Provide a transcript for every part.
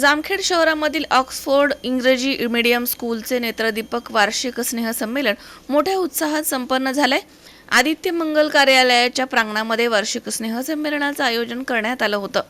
जामखेड शहरामधील ऑक्सफोर्ड इंग्रजी मीडियम स्कूलचे नेत्रदीपक वार्षिक स्नेहसंमेलन मोठ्या उत्साहात संपन्न झालंय. आदित्य मंगल कार्यालयाच्या प्रांगणामध्ये वार्षिक स्नेहसंमेलनाचं आयोजन करण्यात आलं होतं.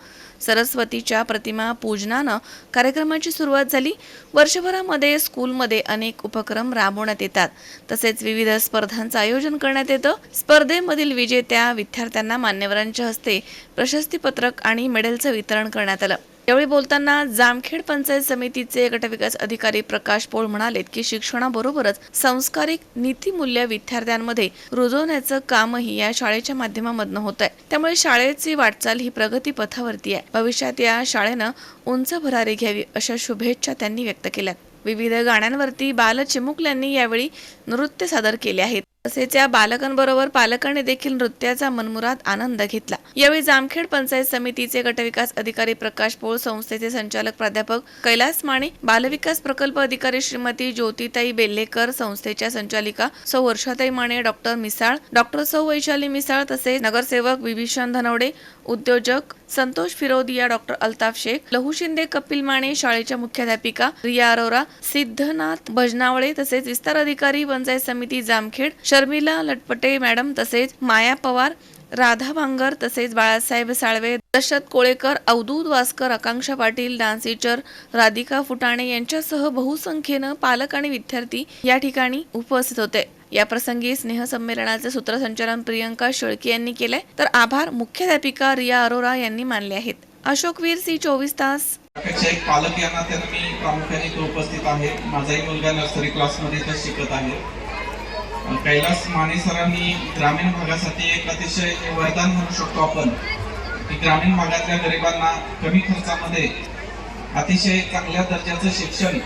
सरस्वतीच्या प्रतिमा पूजनानं कार्यक्रमाची सुरुवात झाली. वर्षभरामध्ये स्कूलमध्ये अनेक उपक्रम राबवण्यात येतात. तसेच विविध स्पर्धांचं आयोजन करण्यात येतं. स्पर्धेमधील विजेत्या विद्यार्थ्यांना मान्यवरांच्या हस्ते प्रशस्तीपत्रक आणि मेडलचं वितरण करण्यात आलं. यावेळी बोलताना जामखेड पंचायत समितीचे गटविकास अधिकारी प्रकाश पोळ म्हणालेत की शिक्षणाबरोबरच संस्कारिक नीतीमूल्य विद्यार्थ्यांमध्ये रुजवण्याचं कामही या शाळेच्या माध्यमामधनं होत आहे त्यामुळे शाळेची वाटचाल ही प्रगती पथावरती आहे. भविष्यात या शाळेनं उंच भरारी घ्यावी अशा शुभेच्छा त्यांनी व्यक्त केल्यात. विविध गाण्यांवरती बालचिमुकल्यांनी यावेळी नृत्य सादर केले आहेत. तसेच या बालकांबरोबर पालकांनी देखील नृत्याचा मनमुरात आनंद घेतला. यावेळी जामखेड पंचायत समितीचे गटविकास अधिकारी प्रकाश पोळ संस्थेचे संचालक प्राध्यापक कैलास माने बालविकास प्रकल्प अधिकारी श्रीमती ज्योतिताई बेल्लेकर संस्थेच्या संचालिका सौ वर्षाताई माने डॉक्टर मिसाळ डॉक्टर सौ वैशाली मिसाळ तसेच नगरसेवक विभीषण धनवडे उद्योजक संतोष फिरोदिया डॉक्टर अल्ताफ शेख लहू शिंदे कपिल माने शाळेच्या मुख्याध्यापिका रिया अरोरा सिद्धनाथ भजनावळे तसेच विस्तार अधिकारी पंचायत समिती जामखेड शर्मिला लटपटे मॅडम तसेच माया पवार राधा भांगर तसेच बाळासाहेब साळवे दशरथ कोळेकर अवधूत वासकर आकांक्षा पाटील डान्स टीचर राधिका फुटाणे यांच्यासह बहुसंख्येनं पालक आणि विद्यार्थी या ठिकाणी उपस्थित होते. या प्रसंगी स्नेहसंमेलनाचे सूत्रसंचालन प्रियंका शेळके यांनी केले तर आभार मुख्याध्यापिका रिया अरोरा यांनी मानले आहेत. अशोक वीर सी चोवीस तास. एक पालक यांना नात्यानं मी प्रामुख्याने उपस्थित आहे. माझाही मुलगा नर्सरी क्लासमध्ये शिकत आहे. कैलास माने सरांनी ग्रामीण भागासाठी एक अतिशय वरदान म्हणू शकतो आपण. की ग्रामीण भागातल्या गरिबांना कमी खर्चामध्ये अतिशय चांगल्या दर्जाचं शिक्षण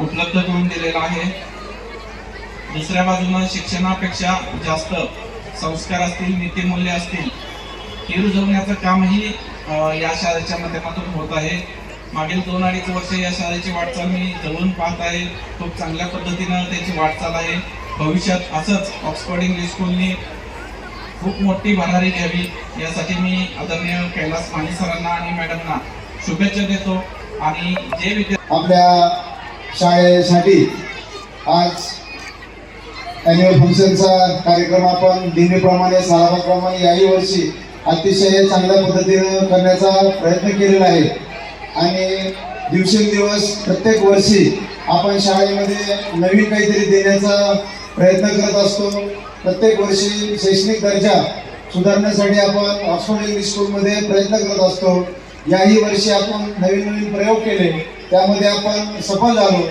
उपलब्ध करून दिलेलं आहे. दुसऱ्या बाजूनं शिक्षणापेक्षा जास्त संस्कार असतील नीतिमूल्य असतील ही रुजवण्याचं कामही या शाळेच्या माध्यमातून होत आहे. मागील दोन अडीच वर्ष या शाळेची वाटचाल मी जवळून पाहत आहे. खूप चांगल्या पद्धतीनं त्याची वाटचाल आहे. भविष्यात असंच ऑक्सफर्ड इंग्लिश स्कूलनी खूप मोठी भरारी घ्यावी यासाठी मी आदरणीय कैलास माने सरांना आणि मॅडमना शुभेच्छा देतो आणि जे विद्यार्थी आपल्या शाळेसाठी आज ॲन्युअल फंक्शनचा कार्यक्रम आपण नेहमीप्रमाणे सालाबाप्रमाणे याही वर्षी अतिशय चांगल्या पद्धतीनं करण्याचा प्रयत्न केलेला आहे. आणि दिवसेंदिवस प्रत्येक वर्षी आपण शाळेमध्ये नवीन काहीतरी देण्याचा प्रयत्न करत असतो. प्रत्येक वर्षी शैक्षणिक दर्जा सुधारण्यासाठी आपण ऑक्सफोर्ड इंग्लिश स्कूलमध्ये प्रयत्न करत असतो. याही वर्षी आपण नवीन नवीन प्रयोग केले. त्यामध्ये आपण सफल झालो.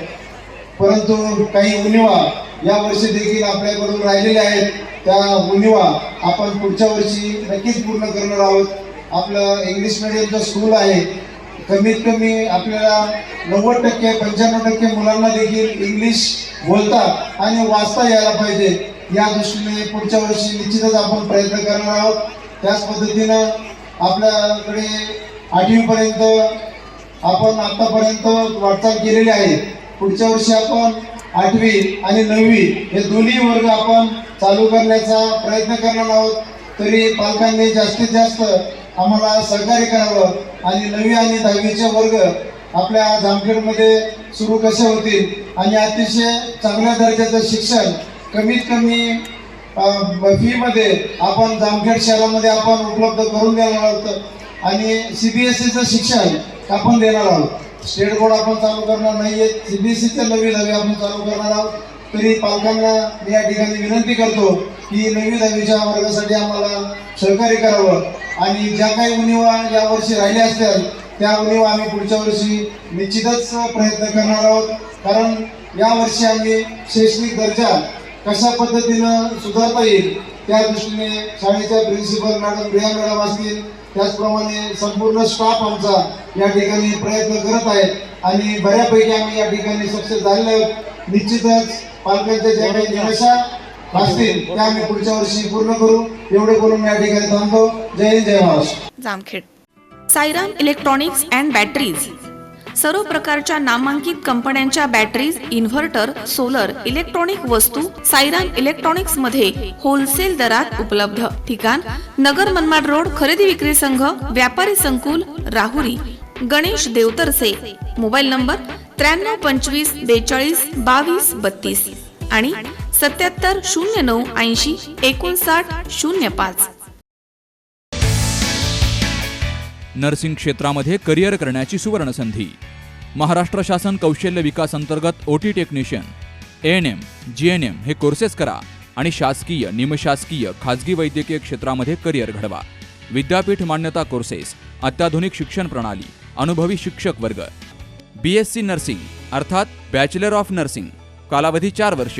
परंतु काही उणिवा या वर्षी देखील आपल्याकडून राहिलेल्या आहेत. त्या उणिवा आपण पुढच्या वर्षी नक्कीच पूर्ण करणार आहोत. आपलं इंग्लिश मिडियमचं स्कूल आहे. कमीत कमी आपल्याला नव्वद टक्के पंच्याण्णव टक्के मुलांना देखील इंग्लिश बोलता आणि वाचता यायला पाहिजे. या दृष्टीने पुढच्या वर्षी निश्चितच आपण प्रयत्न करणार आहोत. त्याच पद्धतीनं आपल्याकडे आठवीपर्यंत आपण आत्तापर्यंत वाटचाल केलेली आहे. पुढच्या वर्षी आपण आठवी आणि नववी हे दोन्ही वर्ग आपण चालू करण्याचा प्रयत्न करणार आहोत. तरी पालकांनी जास्तीत जास्त आम्हाला सहकार्य करावं. आणि नववी आणि दहावीचे वर्ग आपल्या जामखेडमध्ये सुरू कसे होतील? आणि अतिशय चांगल्या दर्जाचं शिक्षण कमीत कमी फीमध्ये आपण जामखेड शहरामध्ये आपण उपलब्ध करून देणार आहोत. आणि सी बी एस सीचं शिक्षण आपण देणार आहोत. स्टेट बोर्ड आपण चालू करणार नाहीये. सीचं नवी दहावी आपण चालू करणार आहोत. तरी पालकांना मी या ठिकाणी विनंती करतो की नवी दहावीच्या वर्गासाठी आम्हाला सहकार्य करावं. आणि ज्या काही उणीवा या वर्षी राहिल्या असतील त्या उणीवा आम्ही पुढच्या वर्षी निश्चितच प्रयत्न करणार आहोत. कारण या वर्षी आम्ही शैक्षणिक दर्जा कशा पद्धतीनं सुधारता येईल त्या दृष्टीने शाळेच्या प्रिन्सिपल मॅडम रिया मॅडम असतील त्याचप्रमाणे संपूर्ण स्टाफ आमचा या ठिकाणी प्रयत्न करत आहे आणि बऱ्यापैकी आम्ही या ठिकाणी सक्सेस झालेलो आहोत. निश्चितच पालकांच्या ज्या काही निराशा असतील त्या आम्ही पुढच्या वर्षी पूर्ण करू. एवढे बोलून या ठिकाणी थांबतो जय हिंद जय Maharashtra. Jamkhed. Sairam electronics and batteries. सर्व प्रकारच्या नामांकित कंपन्यांच्या बॅटरीज इन्व्हर्टर सोलर इलेक्ट्रॉनिक वस्तू साईराम इलेक्ट्रॉनिक्समध्ये होलसेल दरात उपलब्ध. ठिकाण नगर मनमाड रोड खरेदी विक्री संघ व्यापारी संकुल राहुरी. गणेश देवतरसे. मोबाईल नंबर त्र्याण्णव पंचवीस बेचाळीस बावीस बत्तीस. आणि सत्याहत्तर शून्य नऊ ऐंशी एकोणसाठ शून्य पाच. नर्सिंग क्षेत्रामध्ये करिअर करण्याची सुवर्ण संधी महाराष्ट्र शासन कौशल्य विकास अंतर्गत OT technician N M G N M हे कोर्सेस करा आणि शासकीय निमशासकीय खाजगी वैद्यकीय क्षेत्रामध्ये करिअर घडवा. विद्यापीठ मान्यता कोर्सेस अत्याधुनिक शिक्षण प्रणाली अनुभवी शिक्षक वर्ग. बी एस सी नर्सिंग अर्थात बॅचलर ऑफ नर्सिंग कालावधी चार वर्ष.